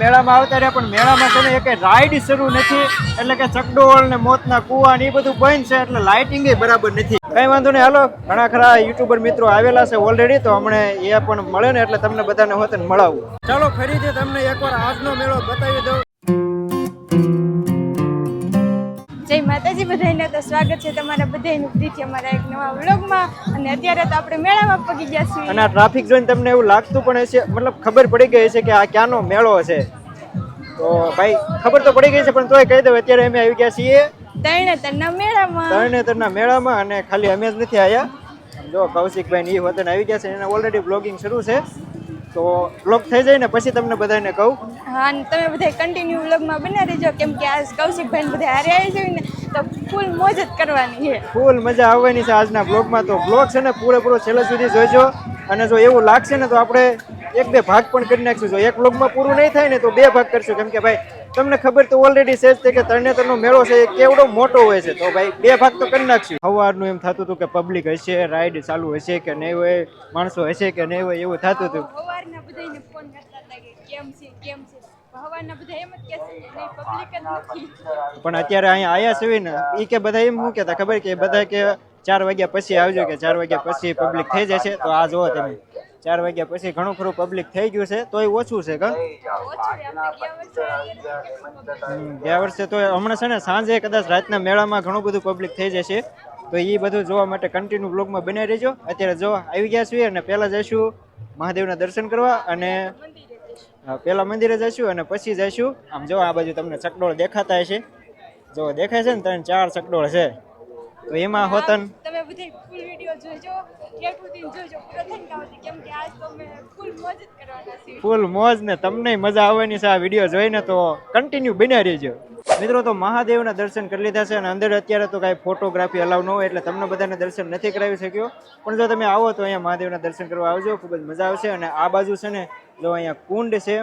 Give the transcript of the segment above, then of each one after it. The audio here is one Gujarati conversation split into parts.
મેળામાં આવતા રહ્યા, પણ મેળામાં ને એક રાઈડ શરૂ નથી. એટલે કે ચકડોળ ને મોતના કુવા ને એ બધું બંધ છે, એટલે લાઇટિંગ બરાબર નથી. કઈ વાંધો નહીં, હાલો, ઘણા ખરા યુટ્યુબર મિત્રો આવેલા છે ઓલરેડી તો હમણે એ પણ મળે ને, એટલે તમને બધાને હોતે મળાવું. ચાલો, ફરીથી તમને એકવાર આજનો મેળો બતાવી દઉં. જય માતાજી બધાને તો સ્વાગત છે તમારા બધાનું પ્રીતિ અમારા એક નવા વ્લોગમાં. અને અત્યારે તો આપણે મેળામાં પગી ગયા છીએ. અને આ ટ્રાફિક જોઈને તમને એવું લાગતું પણ હશે મતલબ ખબર પડી ગઈ છે કે આ ક્યાંનો મેળો છે. તો ભાઈ ખબર તો પડી ગઈ છે પણ તોય કહી દઉં અત્યારે અમે આવી ગયા છીએ તરણેતરના મેળામાં. તરણેતરના મેળામાં અને ખાલી અમે જ નથી આવ્યા જો કૌશિકભાઈ ની વતન આવી ગયા છે એને ઓલરેડી બ્લોગિંગ શરૂ છે. તો બ્લોગ થઈ જાય ને પછી તમને બધાને કહું. હા અને તમે બધા કન્ટિન્યુ બ્લોગમાં બના રહેજો. કેમ કે આજ કૌશિકભાઈ બધા હારે આવી જાય ને તો ફૂલ મોજ જ કરવાની છે. ફૂલ મજા આવવાની છે આજના બ્લોગમાં તો બ્લોગ છે ને પૂરેપૂરો છેલ્લે સુધી જોઈજો અને જો એવું લાગશે ને તો આપણે એક બે ભાગ પણ કરી નાખશું. જો એક બ્લોગમાં પૂરું નહીં થાય ને તો બે ભાગ કરશું. કેમ કે ભાઈ તમને ખબર તો ઓલરેડી છે જ કે તરણેતરનો મેળો છે એ કેવડો મોટો હોય છે. તો ભાઈ બે ભાગ તો કરી નાખશું. સવારનું એમ થતું હતું કે પબ્લિક હશે રાઈડ ચાલુ હશે કે નહીં હોય માણસો હશે કે નહીં હોય એવું થતું હતું. પણ અત્યારે અહીંયા આયા છે ને એ કે બધા એમ શું કહેતા? ખબર કે બધા કે ચાર વાગ્યા પછી આવજો કે ચાર વાગ્યા પછી પબ્લિક થઈ જશે તો આ જુઓ તમે. ચાર વાગ્યા પછી ઘણું ખરું પબ્લિક થઈ ગયું છે તોય ઓછું છે કા? ગયા વર્ષે તો હમણાં છે ને સાંજે કદાચ રાતના મેળામાં ઘણું બધું પબ્લિક થઈ જશે. તો એ બધું જોવા માટે કન્ટિન્યુ બ્લોગમાં બનાવી રહેજો. અત્યારે જો આવી ગયા છીએ અને પહેલાં જઈશું મહાદેવના દર્શન કરવા અને પહેલાં. મંદિરે જઈશું અને પછી જઈશું. આમ જો આ બાજુ તમને ચકડોળ દેખાતા હશે. જો દેખાય છે ને ત્રણ ચાર ચકડોળ છે. તો એમાં હોતન તમે બધી ફૂલ વિડિયો જોજો સુધી જોજો. પૂરો થઈને કેમ કે આજ તો અમે ફૂલ મોજ જ કરવાના છીએ. ફૂલ મોજ ને તમને મજા આવવાની છે આ વીડિયો જોઈને તો કન્ટિન્યુ બન્યા રહેજો. મિત્રો તો મહાદેવના દર્શન કરી લીધા છે અને અંદર અત્યારે તો કાંઈ ફોટોગ્રાફી અલાવ ન હોય એટલે તમને બધાને દર્શન નથી કરાવી શક્યો. પણ જો તમે આવો તો અહીંયા મહાદેવના દર્શન કરવા આવજો ખૂબ જ મજા આવશે. અને આ બાજુ છે ને જો અહીંયા કુંડ છે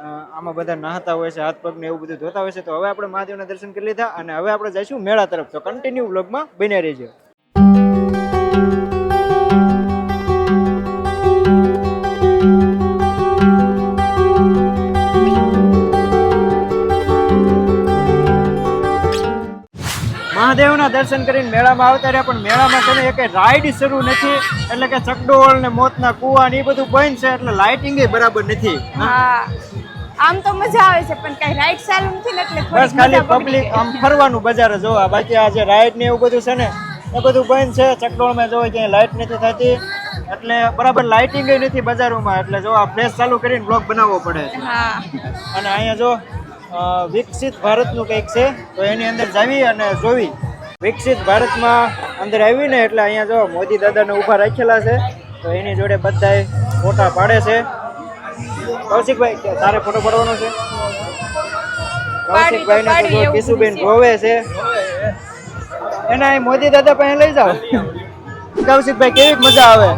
આમાં બધા નાહતા હોય છે, હાથ પગને એવું બધું ધોતા હોય છે, તો હવે આપણે મહાદેવના દર્શન કરી લીધા અને હવે આપણે જઈશું મેળા તરફ. તો કન્ટિન્યુ બ્લોગમાં બન્યા રહેજો. મહાદેવના દર્શન કરીને મેળામાં આવતા રહ્યા, પણ મેળામાં છે એક રાઈડ શરૂ નથી, એટલે કે ચકડોળ ને મોતના કુવા ને એ બધું બંધ છે, એટલે લાઇટિંગ બરાબર નથી. હા. આમ તો મજા આવે છે પણ કઈ રાઈડ સારું નથી ને એટલે બસ ખાલી પબ્લિક આમ ફરવાનું બજાર જોવા બાકી આ જે રાઈડ ને એવું બધું છે ને એ બધું બંધ છે. ચકડોળમાં જોવા ક્યાંય લાઇટ નથી થતી. એટલે બરાબર લાઇટિંગ નથી બજારોમાં. એટલે જો આ ફ્લેશ ચાલુ કરીને બ્લોગ બનાવવો પડે છે. અને અહીંયા જો વિકસિત ભારતનું કંઈક છે તો એની અંદર જાવી અને જોવી. વિકસિત ભારતમાં અંદર આવી ને એટલે અહીંયા જો મોદી દાદાને ઊભા રાખેલા છે તો એની જોડે બધાએ ફોટા પાડે છે. કૌશિકભાઈ તારે ફોટો પડવાનો છે? કૌશિકભાઈ ને તો કિશુબેન બધું છે. એના અહીં મોદી દાદા પાસે લઈ જાઓ. કૌશિકભાઈ કેવી મજા આવે?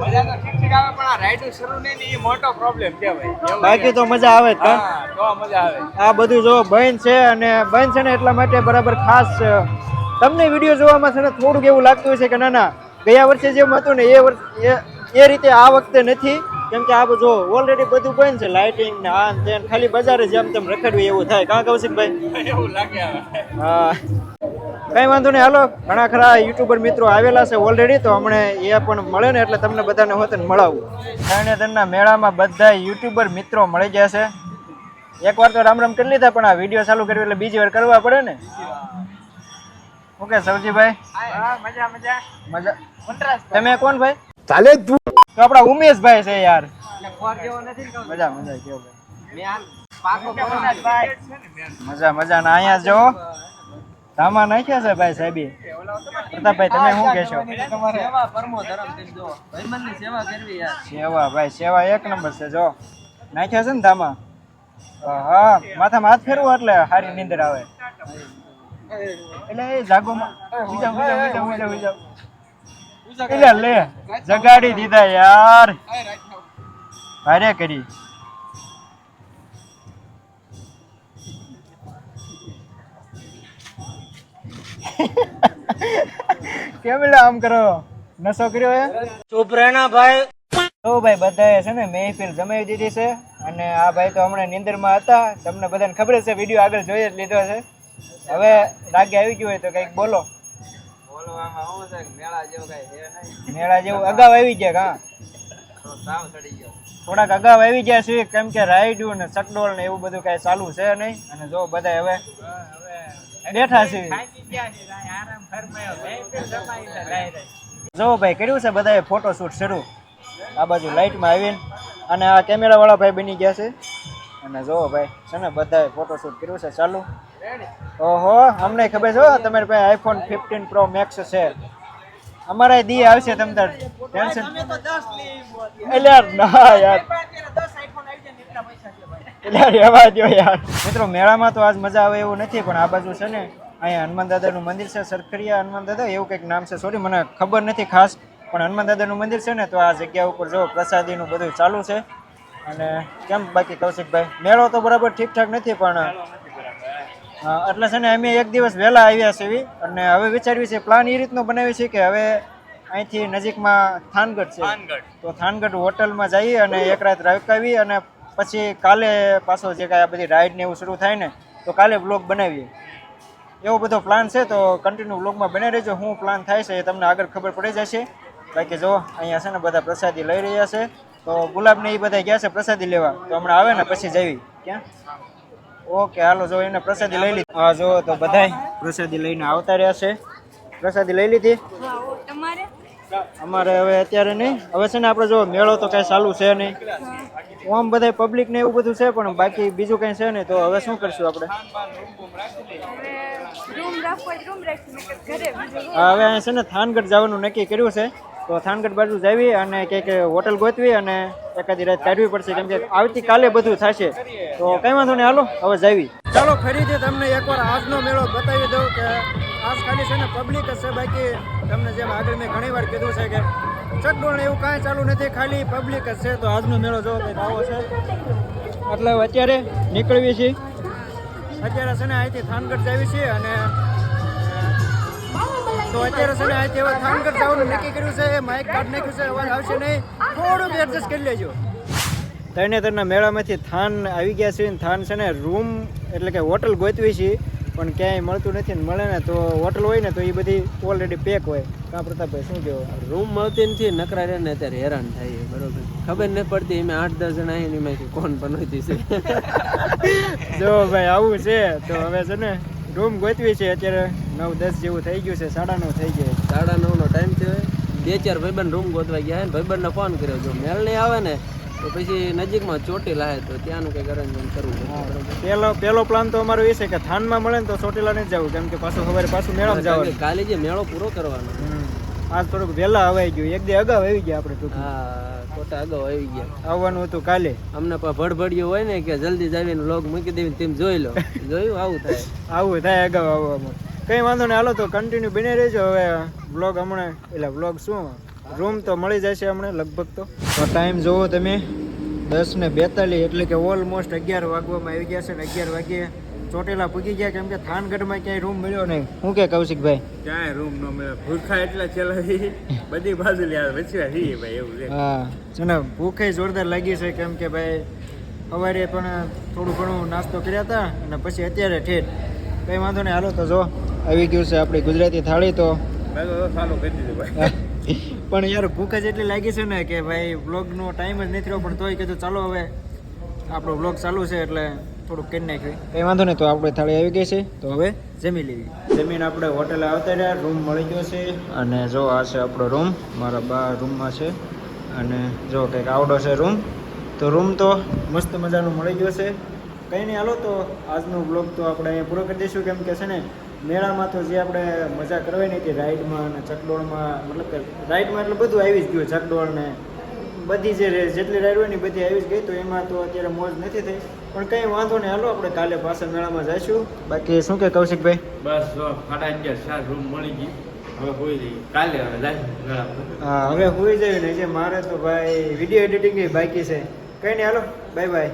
મજા તો ઠીક ઠીક આવે પણ આ રાઈડું શરૂ નહીં ને એ મોટો પ્રોબ્લેમ છે ભાઈ એવું બાકી તો મજા આવે જ કાં? હા તો મજા આવે. આ બધું જો બંધ છે અને બંધ છે ને એટલા માટે બરાબર ખાસ છે. તમને વીડિયો જોવામાં છે ને થોડુંક એવું લાગતું છે કે ના ના ગયા વર્ષે જેમ હતું ને એ વર્ષ એ રીતે આ વખતે નથી કેમ કે આ જો ઓલરેડી બધું બંધ છે લાઇટિંગ ને આ ને તે ખાલી બજારે જેમ તેમ રખડવી એવું થાય. કાં કૌશિકભાઈ? એવું લાગે હા. કઈ વાંધો નહીં હાલો. ઘણા ખરા યુટ્યુબર મિત્રો આવેલા છે ઓલરેડી તો હમણે એ પણ મળે ને એટલે તમને બધાને હોતે મળાવું. તરણેતરના મેળામાં બધા યુટ્યુબર મિત્રો મળી ગયા છે. એકવાર તો રામ રામ કરી લીધા પણ આ વીડિયો ચાલુ કર્યો એટલે બીજી વાર કરવા પડે ને? ઓકે સૌજીભાઈ હા મજા મજા. મજા. તમે કોણ ભાઈ? ચાલે તું. તો આપણા ઉમેશભાઈ છે યાર. ફોર જેવો નથી ને મજા મજા કેવો મજા મજા ના અહીંયા જો ધામા નાખ્યા છે ભાઈ સાહેબી. પ્રતાપભાઈ તમે શું કહેશો? સેવા પરમો ધર્મ જો. ભાઈબંધની સેવા કરવી યાર. સેવા ભાઈ સેવા એક નંબર છે જો. નાખ્યા છે ને ધામા હા માથામાં હાથ ફેરવો એટલે સારી નીંદર આવે. એટલે એ જાગોમાં. બીજા બીજા બીજા બીજા ઉજા એટલે લે જગાડી દીધા યાર. ભારે કરી. કેમ એટલે આમ કરો? નશો કર્યો હે? ચૂપ રહેના ભાઈ. તો ભાઈ બધાએ છે ને મહેફિલ જમાવી દીધી છે અને આ ભાઈ તો હમણાં નિંદરમાં હતા. તમને બધાને ખબર જ છે વીડિયો આગળ જોઈ જ લીધો છે. હવે રાગે આવી ગયું હોય તો કંઈક બોલો. છે મેળા જેવું કઈ છે નહીં. મેળા જેવું અગાઉ આવી ગયા કા? સાવ ચડી ગયો. થોડાક અગાઉ આવી ગયા છે કેમ કે રાઈડ્યું ને ચકડોળ ને એવું બધું કઈ ચાલુ છે નહીં. અને જો બધા હવે બેઠા છે. જો ભાઈ કર્યું છે બધાએ ફોટોશૂટ શરૂ? આ બાજુ લાઇટમાં આવીને. અને આ કેમેરા વાળા ભાઈ બની ગયા છે. અને જો ભાઈ છે ને બધાએ ફોટોશૂટ કર્યું છે ચાલુ. ઓહો અમને ખબર છે તમારી પાસે આઈફોન ફિફ્ટીન પ્રો મેક્સ છે. અમારા દી આવશે તમ તાર. ટેન્શન એટલે યાર ના યાર. એટલે રહેવા દો યાર. મિત્રો મેળામાં તો આજ મજા આવે એવું નથી પણ આ બાજુ છે ને અહીંયા હનુમાન દાદાનું મંદિર છે સરખરિયા હનુમાન દાદા એવું કંઈક નામ છે. સોરી મને ખબર નથી ખાસ પણ હનુમાન દાદાનું મંદિર છે ને તો આ જગ્યા ઉપર જો પ્રસાદીનું બધું ચાલુ છે. અને કેમ બાકી કૌશિકભાઈ? મેળો તો બરાબર ઠીકઠાક નથી પણ એટલે છે ને અમે એક દિવસ વહેલા આવ્યા છીએ અને હવે વિચાર્યું છે પ્લાન એ રીતનો બનાવ્યો છે કે હવે અહીંથી નજીકમાં થાનગઢ છે. તો થાનગઢ હોટલમાં જઈએ અને એક રાત રોકાવી અને પછી કાલે પાછો જે કાંઈ આ બધી રાઈડ ને એવું શરૂ થાય ને તો કાલે બ્લોગ બનાવીએ. એવો બધો પ્લાન છે તો કન્ટિન્યુ બ્લોગમાં બને રહેજો. શું પ્લાન થાય છે એ તમને આગળ ખબર પડી જશે. બાકી જો અહીંયા છે ને બધા પ્રસાદી લઈ રહ્યા છે. તો ગુલાબને એ બધા ગયા છે પ્રસાદી લેવા. તો હમણાં આવે ને પછી જવી ક્યાં? ઓકે હાલો જો એને પ્રસાદી લઈ લીધી. હા જો તો બધાય પ્રસાદી લઈને આવતા રહ્યા છે. પ્રસાદી લઈ લીધી? અમારે હવે અત્યારે નહીં. હવે છે ને આપણે જો મેળો તો કાંઈ ચાલુ છે નહીં. આમ બધા પબ્લિક ને એવું બધું છે પણ બાકી બીજું કઈ છે નહીં. તો હવે શું કરશું આપણે? હવે અહીંયા છે ને થાનગઢ જવાનું નક્કી કર્યું છે. તો થાનગઢ બાજુ જવી અને કંઈક હોટલ ગોતવી અને એકાદી રાત કાઢવી પડશે. કેમ કે આવતીકાલે બધું થશે. તો કઈ વાંધો નહીં હાલો હવે જવી. ચાલો ફરીથી તમને એકવાર આજનો મેળો બતાવી દઉં કે આજ ખાલી છે ને પબ્લિક જ છે બાકી તમને જેમ આગળ મેં ઘણી વાર કીધું છે કે ચકડોળ એવું કાંઈ ચાલુ નથી ખાલી પબ્લિક જ છે. તો આજનો મેળો જો કંઈક આવો છે. એટલે અત્યારે નીકળવી છીએ. અત્યારે છે ને અહીંથી થાનગઢ જાવી છીએ અને તો અત્યારે છે ને અહીંથી હવે થાનગઢ જવાનું નક્કી કર્યું છે માઇક કાઢ નાખ્યું છે અવાજ આવશે નહીં. થોડુંક એડજસ્ટ કરી લેજો. તરણેતરના મેળામાંથી થાન આવી ગયા છે ને થાન છે ને રૂમ એટલે કે હોટલ ગોતવી છે પણ ક્યાંય મળતું નથી ને મળે ને તો હોટલ હોય ને તો એ બધી ઓલરેડી પેક હોય. કા પ્રતાપભાઈ શું કહેવું? રૂમ મળતી નથી નકરા રહે ને અત્યારે હેરાન થાય બરોબર. ખબર નહીં પડતી એમાં આઠ દસ જણા એની એમાંથી કોણ પનોતી છે. જો ભાઈ આવું છે તો હવે છે ને રૂમ ગોતવી છે અત્યારે. નવ દસ જેવું થઈ ગયું છે સાડા નવ થઈ ગયા સાડા નવ નો ટાઈમ થયો બે ચાર ભાઈબંધ રૂમ ગોતવા ગયા ને ભાઈબંધને ફોન કર્યો જો મેળ નહીં આવે ને તો પછી નજીકમાં ચોટી લાહે તો ત્યાંનું કંઈક અરેન્જમેન્ટ કરવું. પેલો પેલો પ્લાન તો અમારો એ છે કે થાનમાં મળે ને તો ચોટીલા નહીં જવું કેમ કે પાછું સવારે પાછું મેળો જવાનું. કાલે જે મેળો પૂરો કરવાનો. આજ થોડુંક વહેલા અવાઈ ગયું. એક દે અગાઉ આવી ગયા આપણે હા ખોટા અગાઉ આવી ગયા. આવવાનું હતું કાલે. અમને પણ ભડભડિયું હોય ને કે જલ્દી જાવીને લોગ મૂકી દેવી તેમ જોઈ લો. જોયું? આવું થાય. આવું થાય અગાઉ આવવામાં. કંઈ વાંધો નહીં હાલો તો કન્ટિન્યુ બની રહેજો. હવે બ્લોગ હમણાં એટલે બ્લોગ શું રૂમ તો મળી જશે હમણાં લગભગ તો. તો ટાઈમ જોવો તમે દસ ને બેતાલીસ એટલે કે ઓલમોસ્ટ અગિયાર વાગવામાં આવી ગયા છે ને અગિયાર વાગ્યે ચોટેલા પૂગી ગયા કેમ કે થાનગઢમાં ક્યાંય રૂમ મળ્યો નહીં. શું કે કૌશિકભાઈ? ક્યાંય રૂમ ન મળ્યો? ભૂખા એટલા ચલાવી બધી બાજુ લ્યા વચવા હી ભાઈ એવું છે. હા છે ને ભૂખે જોરદાર લાગી છે કેમ કે ભાઈ સવારે પણ થોડું ઘણું નાસ્તો કર્યા હતા અને પછી અત્યારે ઠેઠ. કંઈ વાંધો નહીં હાલો તો જો આવી ગયું છે આપણી ગુજરાતી થાળી તો. ચાલુ કરી દીધું ભાઈ. પણ યાર ભૂખ જ એટલી લાગી છે ને કે ભાઈ બ્લોગનો ટાઈમ જ નથી રહ્યો પણ તોય કીધું ચાલો હવે આપણો બ્લોગ ચાલુ છે એટલે થોડુંક કરી નાખ્યું કંઈ વાંધો નહીં તો આપણે થાળી આવી ગઈ છે. તો હવે જમી લેવી જમીન આપણે હોટેલે આવતા રહ્યા રૂમ મળી ગયો છે. અને જો આ છે આપણો રૂમ મારા બા રૂમમાં છે. અને જો કંઈક આવડો છે રૂમ તો રૂમ તો મસ્ત મજાનું મળી ગયો છે. કંઈ નહીં હાલો તો આજનો બ્લોગ તો આપણે અહીંયા પૂરો કરી દઈશું. કેમ કે છે ને મેળામાં તો જે આપણે મજા કરવાની હતી રાઈડમાં અને ચકડોળમાં મતલબ કે રાઈડમાં એટલે બધું આવી જ ગયું ચકડોળ ને બધી જે જેટલી રાઈડ હોય ને બધી આવી જ ગઈ તો એમાં તો અત્યારે મોજ નથી થઈ. પણ કંઈ વાંધો નહીં હાલો આપણે કાલે પાછા મેળામાં જઈશું. બાકી શું કે કૌશિકભાઈ? બસ સાડા અગિયાર ચાર રૂમ મળી ગઈ. હવે હોઈ જઈએ. કાલે હવે હા હવે હોઈ જયું ને જે મારે તો ભાઈ વીડિયો એડિટિંગ બાકી છે. કંઈ નહીં હાલો બાય બાય